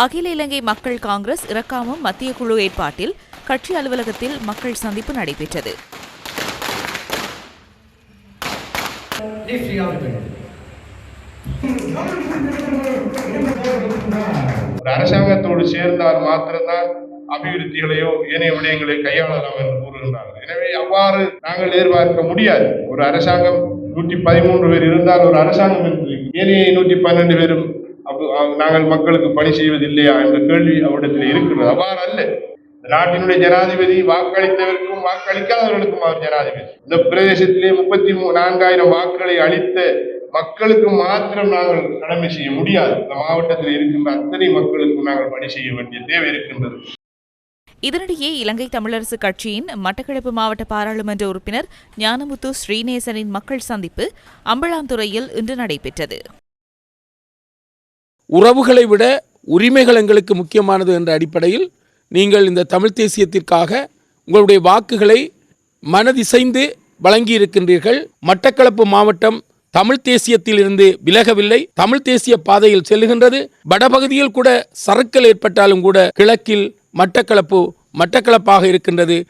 அகில இலங்கை மக்கள் காங்கிரஸ் இறக்காமம் மத்திய குழு ஏற்பாட்டில் கட்சி அலுவலகத்தில் மக்கள் சந்திப்பு நடைபெற்றது. ஒரு அரசாங்கத்தோடு சேர்ந்தால் மாத்திரம்தான் அபிவிருத்திகளையோ ஏனைய விடயங்களை கையாளலாம் என்று கூறுகின்றார்கள். எனவே அவ்வாறு நாங்கள் எதிர்பார்க்க முடியாது. ஒரு அரசாங்கம் நூற்றி பதிமூன்று பேர் இருந்தால் ஒரு அரசாங்கம் என்று ஏனைய நூற்றி பன்னெண்டு பேரும் நாங்கள் மக்களுக்கு பணி செய்வதில்லையா என்ற கேள்வி அவரிடத்தில் இருக்கிறது. அவ்வாறு அல்ல நாட்டினுடைய ஜனாதிபதி வாக்களித்தவருக்கும் வாக்களிக்காதவர்களுக்கும் அவர் ஜனாதிபதி. இந்த பிரதேசத்திலே முப்பத்தி நான்காயிரம் வாக்குகளை அளித்த மக்களுக்கு மாத்திரம் நாங்கள் கடமை செய்ய முடியாது. இந்த மாவட்டத்தில் இருக்கின்ற அத்தனை மக்களுக்கும் நாங்கள் பணி செய்ய வேண்டிய தேவை இருக்கின்றது. இதனிடையே இலங்கை தமிழரசு கட்சியின் மட்டக்களப்பு மாவட்ட பாராளுமன்ற உறுப்பினர் ஞானமுத்து ஸ்ரீநேசனின் மக்கள் சந்திப்பு அம்பலாந்துறையில் இன்று நடைபெற்றது. உறவுகளை விட உரிமைகள் எங்களுக்கு முக்கியமானது என்ற அடிப்படையில் நீங்கள் இந்த தமிழ் தேசியத்திற்காக உங்களுடைய வாக்குகளை மனதிசைந்து வழங்கியிருக்கின்றீர்கள். மட்டக்களப்பு மாவட்டம் தமிழ் தேசியத்திலிருந்து விலகவில்லை. தமிழ் தேசிய பாதையில் செல்லுகின்றது. வடபகுதியில் கூட சறுக்கல் ஏற்பட்டாலும் கூட கிழக்கில் மட்டக்களப்பு மட்டக்களப்பாக இருக்கின்றது.